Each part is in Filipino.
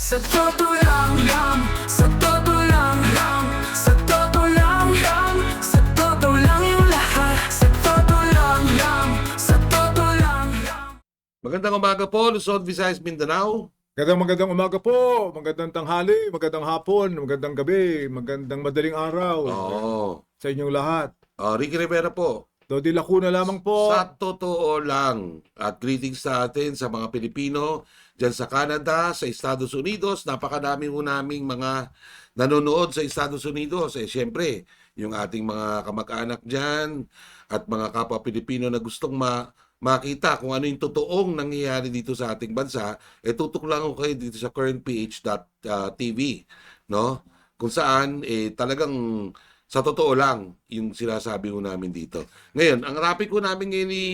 Sa totoo lang lang Sa totoo lang lang Sa totoo lang lang Sa totoo lang yung lahat Sa totoo lang lang Sa totoo lang lang Magandang umaga po, Luzon, Visayas, Mindanao. Magandang magandang umaga po, magandang tanghali, magandang hapon, magandang gabi, magandang madaling araw Oo. sa inyong lahat. Oh, Ricky Rivera po. Dodi Lacuna lamang po. Sa totoo lang. At greetings sa atin sa mga Pilipino dyan sa Canada, sa Estados Unidos. Napakadami po naming mga nanonood sa Estados Unidos. Eh, siyempre, yung ating mga kamag-anak dyan at mga kapwa Pilipino na gustong ma makita kung ano yung totoong nangyayari dito sa ating bansa, eh tutok lang ako kayo dito sa currentph.tv, no? Kung saan eh talagang sa totoo lang yung sinasabi ko namin dito. Ngayon, ang rapid ko namin ngayon ni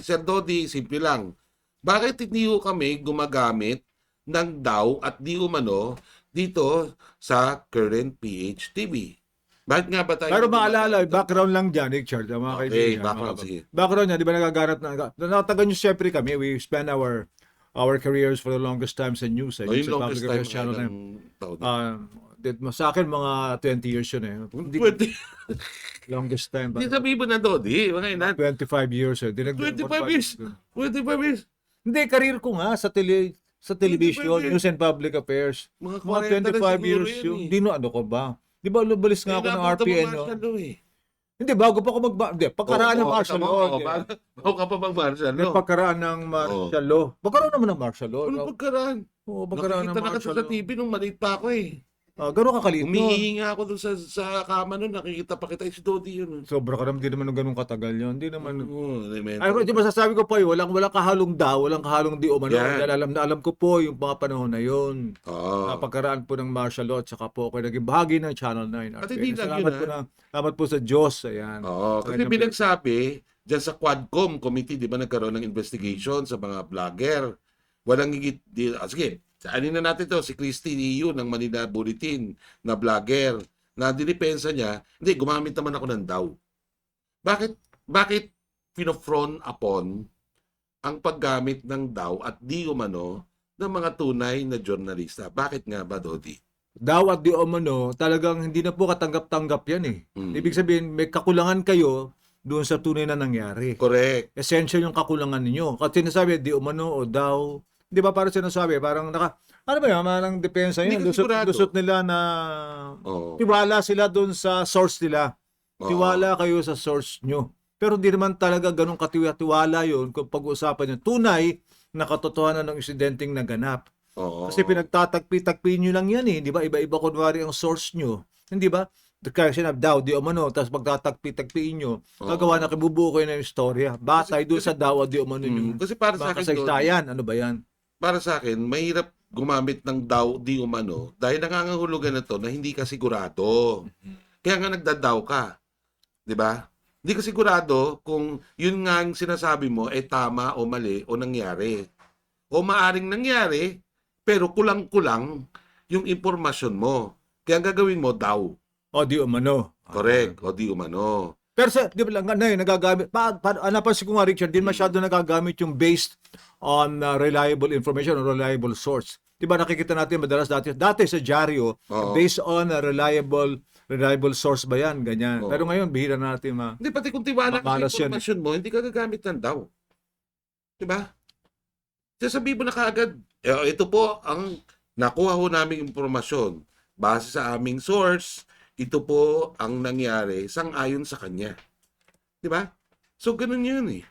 Sir Dodi, simple lang. Bakit hindi ko kami gumagamit ng DAW at di umano dito sa current PH TV? Bakit nga ba tayo? Pero maalala, background lang dyan, Richard, ang mga Okay, kaibigan. background, mga- sige. Background niya, di ba nagaganap na, nakatagan nyo siyempre kami, we spend our our careers for the longest time sa news, eh, yung sa longest public time channel na yun. ng taon. Ah, di- sa akin, mga 20 years yun eh. Hindi, Pwede. longest time. Hindi sabihin mo na Dodi, mga inan. 25 years eh. Di nag- 25 years. 25 years. Hindi, career ko nga sa tele sa television, 25 years. news and public affairs. Mga 40 Mga na 25 siguro years yun yung, eh. no, ano ko ba? Di ba lubalis nga ako ng RPN no? eh. Hindi, bago pa ako mag... Hindi, pagkaraan ng martial law. di- bago bago ka pa mag martial Hindi, law. pagkaraan ng martial law. Pagkaraan naman ng martial law. Ano no? pagkaraan? Oo, pagkaraan ng Nakikita na kasi martial sa law. TV nung maliit pa ako eh. Ah, gano'n kakaliit no? Umihinga ako doon sa sa kama noon, nakikita pa kita eh, si Dodi yun. Sobra ka naman, di naman ganun katagal yun. Di naman... Oo, elemento. Ay, di ba sasabi ko po, eh, walang, walang kahalong daw, walang kahalong di umano. Dahil alam na alam ko po yung mga panahon na yun. Oo. uh, pagkaraan po ng martial law at saka po ako naging bahagi ng Channel 9. At hindi lang salamat yun, po ah. na, salamat po sa Diyos. Ayan. Oo, kasi Ganyan po. pinagsabi, dyan sa Quadcom committee, di ba nagkaroon ng investigation sa mga vlogger. Walang higit, di, ah, sige, ano na natin to, si Christy Liu ng Manila Bulletin na vlogger na dinipensa niya, hindi, gumamit naman ako ng daw. Bakit, bakit pinofron upon ang paggamit ng daw at di umano ng mga tunay na journalista? Bakit nga ba, Dodi? Daw at di umano, talagang hindi na po katanggap-tanggap yan eh. Mm. Ibig sabihin, may kakulangan kayo doon sa tunay na nangyari. Correct. Essential yung kakulangan ninyo. Kasi sinasabi, di umano o daw. Di ba parang sinasabi, parang naka, ano ba yan, parang depensa Hindi yun. ka Lusot, sigurado. lusot nila na Oo. tiwala sila doon sa source nila. Oo. Tiwala kayo sa source nyo. Pero di naman talaga ganun katiwala yun kung pag-uusapan yung tunay na katotohanan ng insidenteng naganap. Oo. Kasi pinagtatagpi-tagpi nyo lang yan eh. Di ba? Iba-iba kunwari ang source nyo. Hindi ba? Kaya sinabi daw, di umano, tapos magtatagpi-tagpiin nyo, gagawa na kibubuo kayo ng istorya. Batay doon sa daw, di umano nyo. Mm, kasi para sa Mga akin, kasaysayan, ano ba yan? Para sa akin, mahirap gumamit ng daw di umano dahil nangangahulugan na to na hindi ka sigurado. Kaya nga nagdadaw ka. 'Di ba? Hindi ka sigurado kung yun nga ang sinasabi mo ay tama o mali o nangyari. O maaring nangyari, pero kulang-kulang yung impormasyon mo. Kaya ang gagawin mo daw. O di umano. Correct. O di umano. Pero sa, di ba lang, na yun, nagagamit, pa, pa, napansin ko nga Richard, din masyado nagagamit yung based on uh, reliable information or reliable source. Di ba nakikita natin madalas dati, dati sa dyaryo, Oo. based on a reliable reliable source ba yan, ganyan. Oo. Pero ngayon, bihira na natin ma... Hindi, pati kung tiwala ka sa Mamalas yan eh. mo, hindi ka gagamit ng daw. Diba? Sasabihin mo na kaagad, eh, ito po ang nakuha ho naming impormasyon. Base sa aming source, ito po ang nangyari sang-ayon sa kanya. Diba? So, ganun yun eh.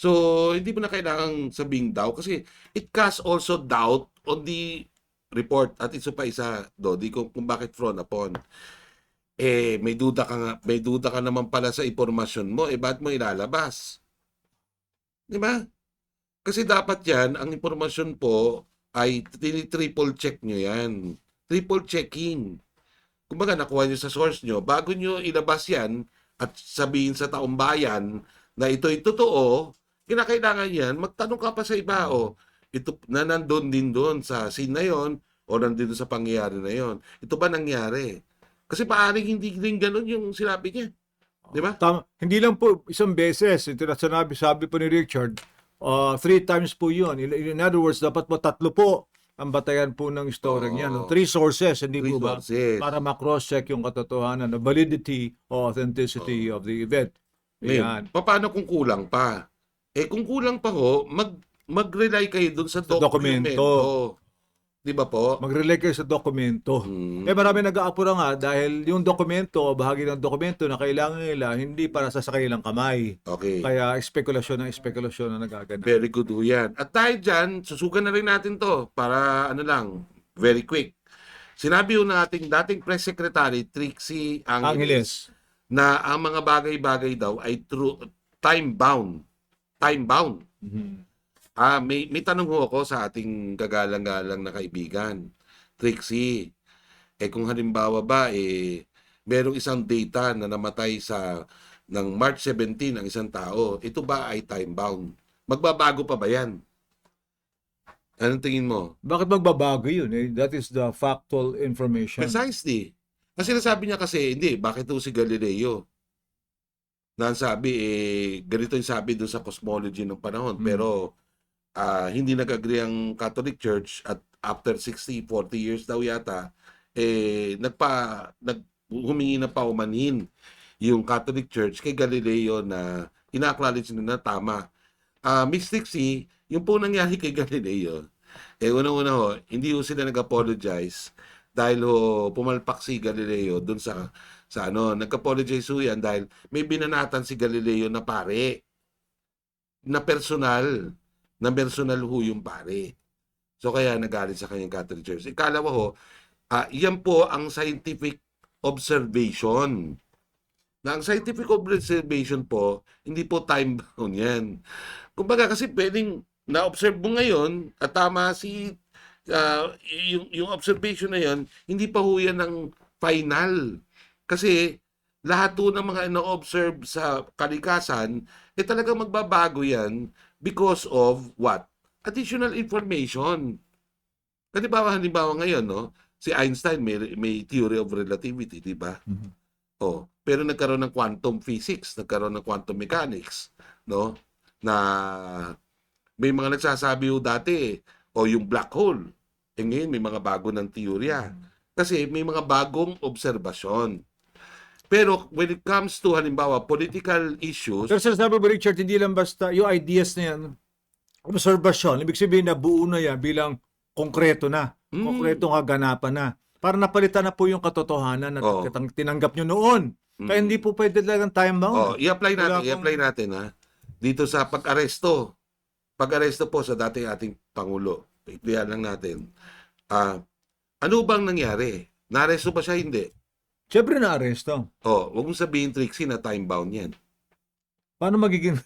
So, hindi mo na kailangang sabing daw kasi it casts also doubt on the report. At isa pa isa, Dodi, kung, kung bakit front upon eh may duda ka nga, may duda ka naman pala sa impormasyon mo, eh bakit mo ilalabas? 'Di ba? Kasi dapat 'yan, ang impormasyon po ay triple check nyo 'yan. Triple checking. Kumbaga nakuha nyo sa source nyo, bago nyo ilabas 'yan at sabihin sa taong bayan na ito ay totoo, kinakailangan 'yan, magtanong ka pa sa iba o ito na nandun din doon sa scene na 'yon o nandun sa pangyayari na 'yon. Ito ba nangyari? Kasi maaring hindi rin ganun yung sinabi niya. Di ba? Tama, hindi lang po isang beses, ito na sinabi, sabi po ni Richard, uh, three times po yun. In, in other words, dapat po tatlo po ang batayan po ng story Oo. niya. No? Three sources, hindi po ba? Resources. Para ma-cross-check yung katotohanan, the validity or authenticity of the event. Ayan. paano kung kulang pa? Eh kung kulang pa ho, mag mag-rely kayo dun sa Sa dokumento. dokumento. Di ba po? Mag-relay kayo sa dokumento. Hmm. Eh marami nag-aapura nga dahil yung dokumento, bahagi ng dokumento na kailangan nila, hindi para sa kanilang kamay. Okay. Kaya spekulasyon ng spekulasyon na nagaganap. Very good ho yan. At dahil dyan, susugan na rin natin to para ano lang, very quick. Sinabi ho ng ating dating press secretary, Trixie Angeles, Angeles. na ang mga bagay-bagay daw ay true, time-bound. Time-bound. Mhm. Ah, may, may tanong ho ako sa ating kagalang-galang na kaibigan. Trixie, eh kung halimbawa ba, eh, merong isang data na namatay sa ng March 17 ang isang tao, ito ba ay time-bound? Magbabago pa ba yan? Anong tingin mo? Bakit magbabago yun? Eh? That is the factual information. Precisely. Kasi nasabi niya kasi, hindi, bakit ito si Galileo? Na ang sabi, eh, ganito yung sabi doon sa cosmology ng panahon. Hmm. Pero, ah, hindi nag-agree ang Catholic Church at after 60, 40 years daw yata, eh, nagpa, nag, humingi na paumanhin yung Catholic Church kay Galileo na ina-acknowledge na tama. Ah, Miss Trixie, yung po nangyari kay Galileo, eh, unang-una ho, hindi ho sila nag-apologize dahil ho, pumalpak si Galileo dun sa, sa ano, nag-apologize ho yan dahil may binanatan si Galileo na pare, na personal, na personal ho yung pare. So kaya nagalit sa kanyang Catholic Church. Ikalawa ho, ah, yan po ang scientific observation. Na ang scientific observation po, hindi po time bound yan. Kumbaga kasi pwedeng na-observe mo ngayon at tama si ah, yung, yung observation na yan, hindi pa ho yan ng final. Kasi lahat po ng mga na-observe sa kalikasan, eh talagang magbabago yan because of what? Additional information. Kasi ba halimbawa ngayon, no? Si Einstein may, may theory of relativity, di ba? Mhm. Oh, pero nagkaroon ng quantum physics, nagkaroon ng quantum mechanics, no? Na may mga nagsasabi ho dati, o yung black hole. Eh ngayon may mga bago ng teorya. Kasi may mga bagong obserbasyon. Pero when it comes to halimbawa political issues, Pero sinasabi mo, Richard, hindi lang basta yung ideas na yan, observation, ibig sabihin na buo na yan bilang konkreto na, Mm. konkretong kaganapan na. Para napalitan na po yung katotohanan na Oo. tinang- tinanggap nyo noon. mm, Kaya hindi po pwede talagang time bound. Oh, i-apply natin, Wala i-apply natin ha. Dito sa pag-aresto. Pag-aresto po sa dating ating pangulo. Iklihan lang natin. Ah, ano bang nangyari? Naresto ba siya hindi? Siyempre na aresto. Oh, wag mong sabihin Trixie na time bound 'yan. Paano magiging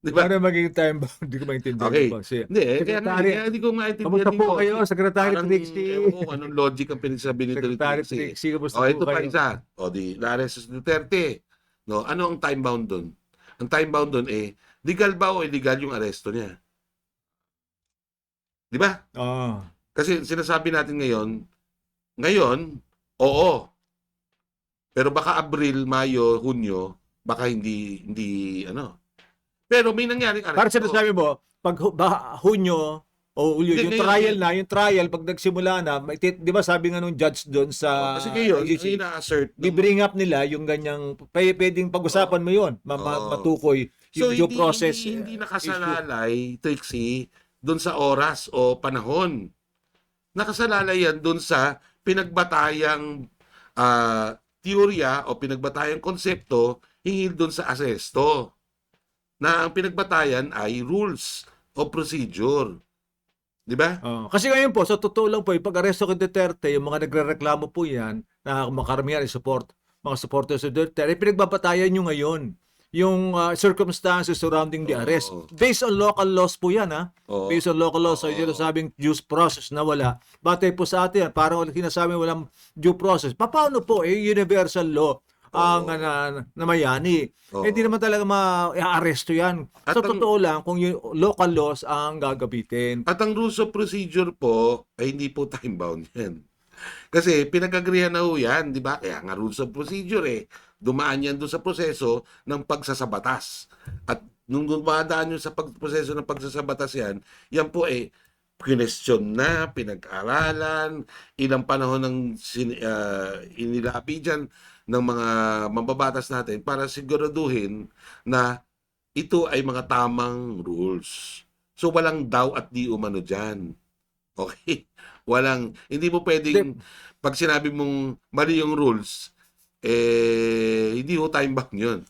Di ba? paano magiging time bound? Hindi ko maintindihan. Okay. Kasi, Hindi, eh, kaya, nga- kaya hindi ko maintindihan kamusta po kayo, Secretary Parang, Trixie? ewan ko anong logic ang pinagsabi ni Secretary Trixie. Trixie, kamusta Oh, ito pa isa. O di, na-arrest si Duterte. No, ano ang time bound doon? Ang time bound doon eh, legal ba o illegal yung aresto niya? Di ba? Ah. Kasi sinasabi natin ngayon, ngayon, oo. Pero baka Abril, Mayo, Hunyo, baka hindi, hindi, ano. Pero may nangyaring aresto. Para sinasabi mo, pag ba, Hunyo o Ulyo, yung ngayon, trial na, yung trial, pag nagsimula na, may di ba sabi nga nung judge doon sa Kasi ngayon, ICC, yung ina-assert. ng- bibring up nila yung ganyang, pwede, pwedeng pag-usapan mo yun, ma- Oo. matukoy So, yung due hindi, process. hindi, hindi nakasalalay, Trixie, doon sa oras o panahon. Nakasalalay yan doon sa pinagbatayang ah, teorya o pinagbatayang konsepto hingil doon sa asesto. Na ang pinagbatayan ay rules o procedure. Di ba? Oo. kasi ngayon po, sa totoo lang po, yung pag-aresto kay Duterte, yung mga nagre-reklamo po yan, na makaramihan ay support, mga supporters of Duterte, ay pinagbabatayan nyo ngayon yung ah, circumstances surrounding the Oo. arrest. Based on local laws po yan, ha? Oo. Based on local laws, so Oo. yung sabing due process na wala. Batay po sa atin, parang sinasabi walang due process. Pa- Paano po? Eh, universal law ang Oo. na, namayani. Oo. Eh, Hindi naman talaga ma-aresto yan. At so, ang- totoo lang kung yung local laws ang gagabitin. At ang rules of procedure po ay hindi po time-bound yan. Kasi pinag-agrihan na ho yan, di ba? Kaya nga rules of procedure eh. Dumaan yan doon sa proseso ng pagsasabatas. At nung dumadaan yun sa pag- proseso ng pagsasabatas yan, yan po eh, question na, pinag-aralan, ilang panahon ng sin, ah, inilapi dyan ng mga mambabatas natin para siguraduhin na ito ay mga tamang rules. So walang daw at di umano dyan. Okay? Walang, hindi mo pwedeng, pag sinabi mong mali yung rules, eh, hindi ho time back yun.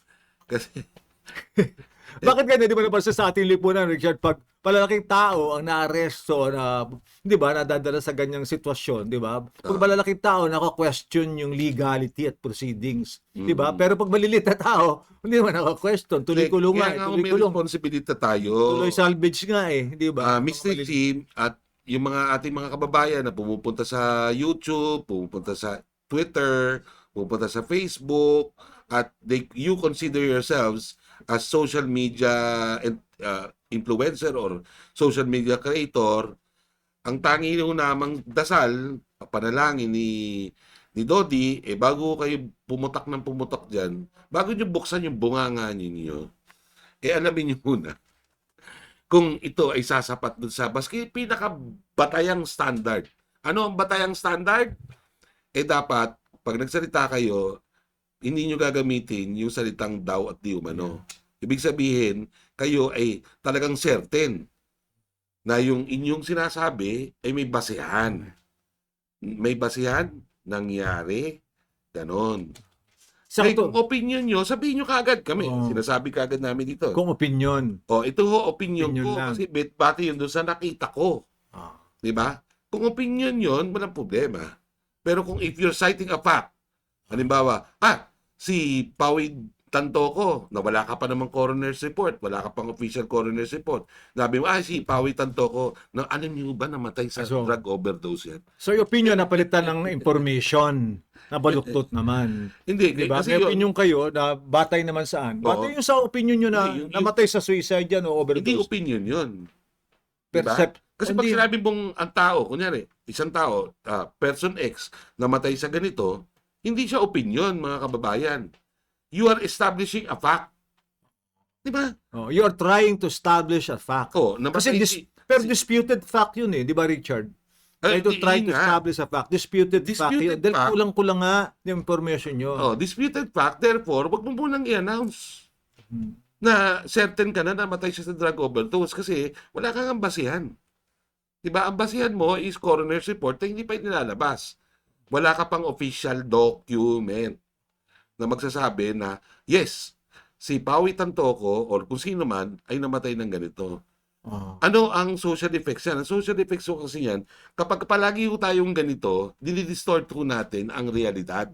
Kasi, Bakit ganyan, di ba naman sa ating lipunan, Richard, pag malalaking tao ang naaresto na, di ba, nadadala sa ganyang sitwasyon, di ba? Pag Ah. malalaking tao, naka-question yung legality at proceedings, di ba? Mm. Pero pag malilit na tao, hindi naman naka-question, tuloy kulong nga, kaya nga tuloy may kulong. responsibility tayo. Tuloy salvage nga eh, di ba? Ah, Mr. Team at yung mga ating mga kababayan na pumupunta sa YouTube, pumupunta sa Twitter, pumupunta sa Facebook, at they, you consider yourselves as social media uh, influencer or social media creator, ang tangi namang dasal, panalangin ni ni Dodi, eh bago kayo pumutak ng pumutak dyan, bago nyo buksan yung bunganga ninyo, eh alamin nyo muna kung ito ay sasapat dun sa baski pinakabatayang standard. Ano ang batayang standard? Eh dapat, pag nagsalita kayo, hindi nyo gagamitin yung salitang daw at di umano. Ibig sabihin, kayo ay talagang certain na yung inyong sinasabi ay may basihan. May basihan, nangyari, ganon. Sakto, kung opinion nyo, sabihin nyo kaagad kami. Oo. Sinasabi kaagad namin dito. kung opinion. Oh, ito ho opinion, Opinion ko lang. kasi bet bati yun doon sa nakita ko, Ah. 'di ba? Kung opinion 'yon, walang problema. Pero kung if you're citing a fact, halimbawa, ah, si Pawid Tantoko, na wala ka pa namang coroner's report, wala ka pang official coroner's report. Sabi mo, ah, si Pawid Tantoko, na alam niyo ba namatay sa So- drug overdose yan? So yung opinion na palitan ng information na baluktot naman. Hindi, Di ba? kasi May opinion kayo na batay naman saan? Oo. Batay yung sa opinion nyo na Hindi, yung- namatay sa suicide yan o hindi overdose. opinion 'yun. Diba? Percept- Kasi pag Hindi. sinabi mong ang tao, kunyari, isang tao, ah, person X, namatay sa ganito, hindi siya opinion, mga kababayan. You are establishing a fact. Di ba? Oh, you are trying to establish a fact. Kasi namatay dis- si... pero si- disputed fact yun eh, di ba Richard? Ay, Try to di- try to nga. establish a fact. Disputed, fact. Disputed Dahil fact. kulang-kulang nga yung information nyo. Oh, disputed fact, therefore, wag mo munang i-announce Hmm. na certain ka na namatay siya sa drug overdose kasi wala kang basihan. Diba? Ang basihan mo is coroner's report na hindi pa nilalabas. Wala ka pang official document na magsasabi na, yes, si Pawi Tantoko or kung sino man ay namatay ng ganito. Oh. Ano ang social effects yan? Ang social effects ko kasi yan, kapag palagi ho tayong ganito, dinidistort ho natin ang realidad,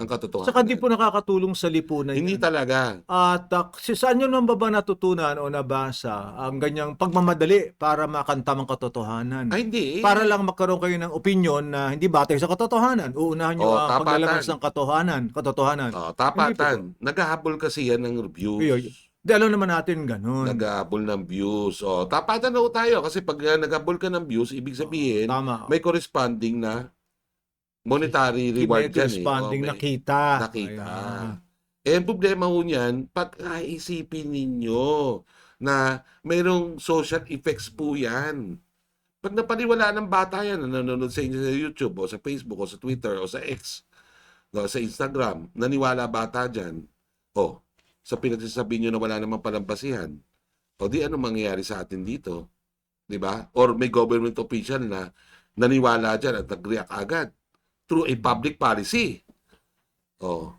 ang katotohanan. Saka di po nakakatulong sa lipunan Hindi yan. talaga. At uh, si saan nyo naman ba natutunan o nabasa ang ganyang pagmamadali para makantamang katotohanan? Ay, hindi. Para lang magkaroon kayo ng opinion na hindi batay sa katotohanan. Uunahan nyo Oh, ang tapatan. paglalabas ng katotohanan. katotohanan. Oh, tapatan. Naghahabol kasi yan ng reviews. Iyo, Di alam naman natin ganun. Naghahabol ng views. Oh, tapatan na tayo kasi pag uh, naghahabol ka ng views, ibig sabihin, Tama. may corresponding na monetary reward corresponding eh. Oh, may nakita. nakita. Ayan. Eh, ang problema ho niyan, pagkaisipin ninyo na mayroong social effects po yan. Pag napaniwala ng bata yan na nanonood sa inyo sa YouTube o sa Facebook o sa Twitter o sa X o sa Instagram, naniwala bata dyan, o sa pinagsasabi nyo na wala namang palampasihan, o di ano mangyayari sa atin dito? Di ba? Or may government official na naniwala dyan at nag-react agad through a public policy. Oh.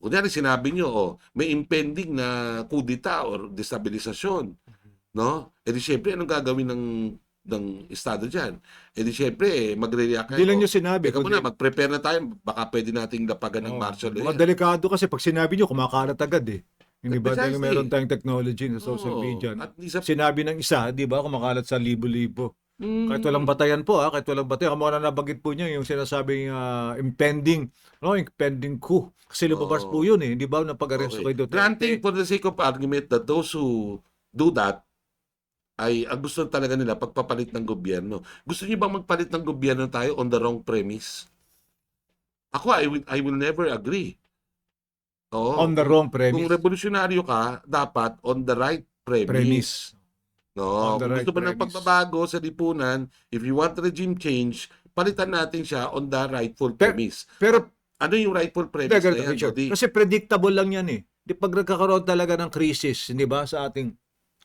Kunyari sinabi nyo, oh, may impending na kudita or destabilisasyon. No? E di syempre, anong gagawin ng ng estado dyan? E di syempre, eh, magre-react Hindi lang kayo. nyo sinabi. Teka muna, mag-prepare na tayo. Baka pwede nating lapagan ng Oh, martial law. Mga delikado kasi pag sinabi nyo, kumakalat agad eh. Hindi ba? Precisely. meron tayong technology sa social Oo. media. Sinabi ng isa, di ba, kumakalat sa libo-libo. Mm. Kahit walang batayan po, ha? kahit walang batayan. Kamukha na nabanggit po niya yung sinasabing ah, impending, no? impending coup. Kasi lumabas Oo. po yun eh. Di ba? Nang pag-aresto Okay. kay Duterte. Granting for the sake of argument that those who do that ay ang gusto talaga nila pagpapalit ng gobyerno. Gusto niyo bang magpalit ng gobyerno tayo on the wrong premise? Ako, I will, I will never agree. Oo. On the wrong Kung premise. revolusyonaryo ka, dapat on the right premise. premise. No, kung right gusto mo ng premise. pagbabago sa lipunan, if you want regime change, palitan natin siya on the rightful Pero- premise. Pero Ano yung rightful premise ganito, na yan, Richard. Dodi? Kasi predictable lang yan eh. Di pag nagkakaroon talaga ng crisis, hindi ba, sa ating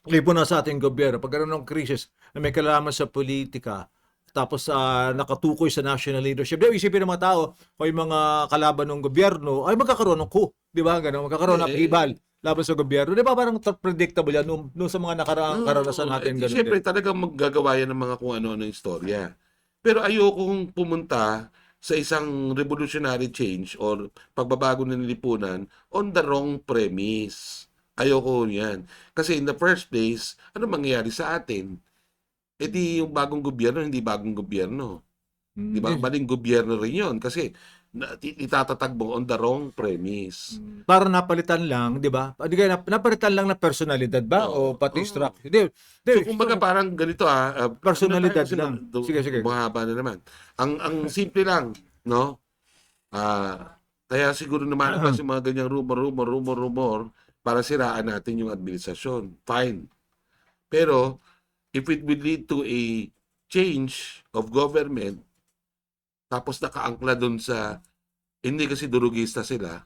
lipunan sa ating gobyerno, pag ng crisis na may kalalaman sa politika, tapos ah, nakatukoy sa national leadership. Di ba, isipin ng mga tao, o yung mga kalaban ng gobyerno, ay magkakaroon ng coup. Di ba? Ganun, magkakaroon ng Eh, hibal laban sa gobyerno. Di ba parang predictable yan nung, nung sa mga nakaraang karanasan natin. Eh, Ganun Siyempre, din. talagang maggagawa yan ng mga kung ano-ano istorya. Pero ayokong pumunta sa isang revolutionary change or pagbabago ng lipunan on the wrong premise. Ayoko yan. Kasi in the first place, ano mangyayari sa atin? E di yung bagong gobyerno, hindi bagong gobyerno. Di ba? Maling gobyerno rin yun. Kasi na, itatatag mo on the wrong premise. para napalitan lang, di ba? Hindi kaya nap- napalitan lang na personalidad ba Oo. o pati Oo. structure? Hindi. Hindi. So, kumbaga parang ganito ah. ah, Personalidad kasi lang. du- Sige, sige. Mahaba na naman. Ang ang simple lang, no? Ah, kaya siguro naman kasi mga ganyang rumor, rumor, rumor, rumor para siraan natin yung administrasyon. Fine. Pero if it will lead to a change of government tapos nakaangkla doon sa hindi kasi durugista sila.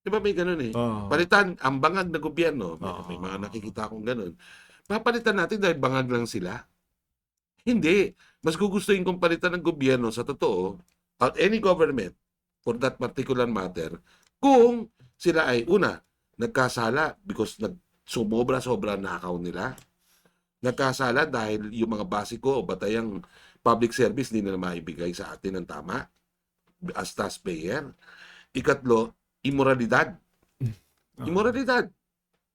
Di ba may ganun eh? Oo. Palitan ang bangag na gobyerno. May, Oo. may mga nakikita akong ganun. Papalitan natin dahil bangag lang sila. Hindi. Mas gugustuhin kong palitan ng gobyerno sa totoo at any government for that particular matter kung sila ay una, nagkasala because nag sumobra-sobra nakaw nila. Nagkasala dahil yung mga basiko o batayang public service hindi nila maibigay sa atin ng tama as taxpayer. Ikatlo, immoralidad. Immoralidad.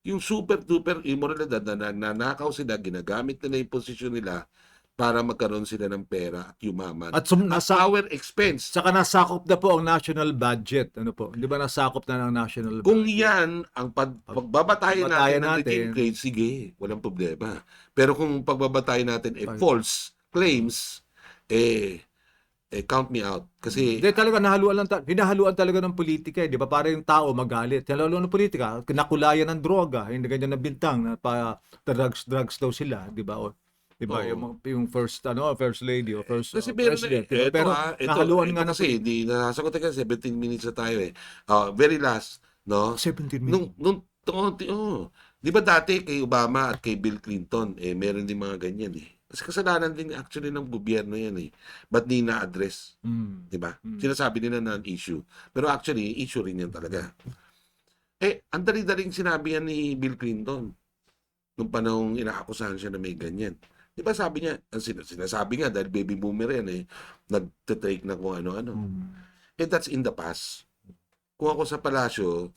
Yung super-duper immoralidad na nanakaw sila, ginagamit nila yung posisyon nila para magkaroon sila ng pera at yumaman. At sum, At nasa, our expense. saka nasakop na po ang national budget. Ano po? Di ba nasakop na ng national Kung budget? yan ang pag, pagbabatayan natin ng natin. regime claims, sige, walang problema. Pero kung pagbabatayan natin eh, Pag- false claims, eh, eh, count me out. Kasi, Hindi talaga nahaluan lang ta- hinahaluan talaga ng politika, eh, 'di ba? Para yung tao magalit. Hinahaluan ng politika, kinakulayan ng droga, hindi ganyan na bintang na pa drugs drugs daw sila, 'di ba? O, 'Di ba? Yung, yung first ano, first lady o first kasi uh, meron president, na, ito, Pero ah, ito, nahaluan ito nga ng kasi, hindi, nasasagot ka 17 minutes na tayo eh. Ah, very last, no? 17 minutes. Nung, nung, oh, oh. Di ba dati kay Obama at kay Bill Clinton, eh, meron din mga ganyan eh. Kasi kasalanan din actually ng gobyerno yan eh. Ba't di na-address? Mm. Di ba? Mm. Sinasabi nila na issue. Pero actually, issue rin yan talaga. Eh, ang dali-daling sinabi yan ni Bill Clinton nung panahong inaakusahan siya na may ganyan. Di ba sabi niya, ang sin- sinasabi nga dahil baby boomer yan eh, nagtitake na kung ano-ano. Mm. Eh, that's in the past. Kung ako sa palasyo,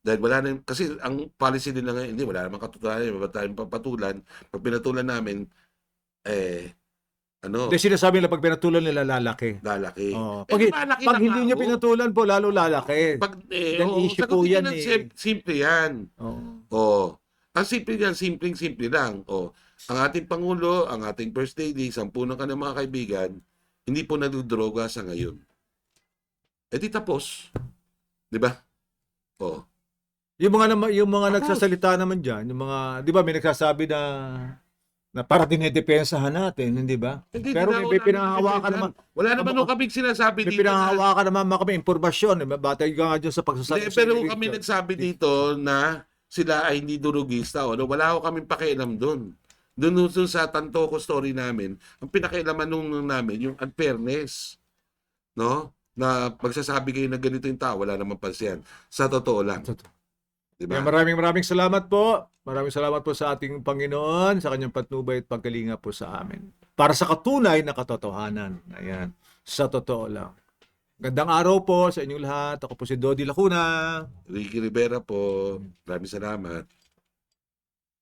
dahil wala na, kasi ang policy nila ngayon, hindi, wala namang katutulan, wala tayong papatulan. Pag pinatulan namin, eh, ano, Hindi sinasabi nila pag pinatulan nila lalaki. lalaki. Oh. Eh, Pag, di ba, laki pag hindi niya pinatulan po, lalo lalaki. Pag, eh, oo, issue po yan ng eh. sim- Simple yan. Oo. Oh. Ang simple yan, simpleng-simple lang. Oh. Ang ating Pangulo, ang ating First Lady, sampu ng kanyang mga kaibigan, hindi po nadudroga sa ngayon. Eh di tapos. Di ba? Oh. Yung mga nama- yung mga Tapos. nagsasalita naman diyan, yung mga 'di ba may nagsasabi na na para dinidepensahan natin, hindi ba? Hindi, Pero may, may naman, Wala naman nung kaming sinasabi may dito. na- pinahahawakan naman mga kami impormasyon, eh, batay ka nga dyan sa pagsasabi. Hindi, pero kami nagsabi dito na sila ay hindi durugista. O, ano, wala ko kaming pakialam doon. Doon sa tanto ko story namin, ang pinakailaman nung namin, yung unfairness. No? Na pagsasabi kayo na ganito yung tao, wala naman pansin. Sa totoo lang. Di ba? Kaya maraming maraming salamat po. Maraming salamat po sa ating Panginoon, sa kanyang patnubay at pagkalinga po sa amin. Para sa katunay na katotohanan. Ayan. Sa totoo lang. Gandang araw po sa inyong lahat. Ako po si Dodi Lacuna. Ricky Rivera po. Maraming salamat.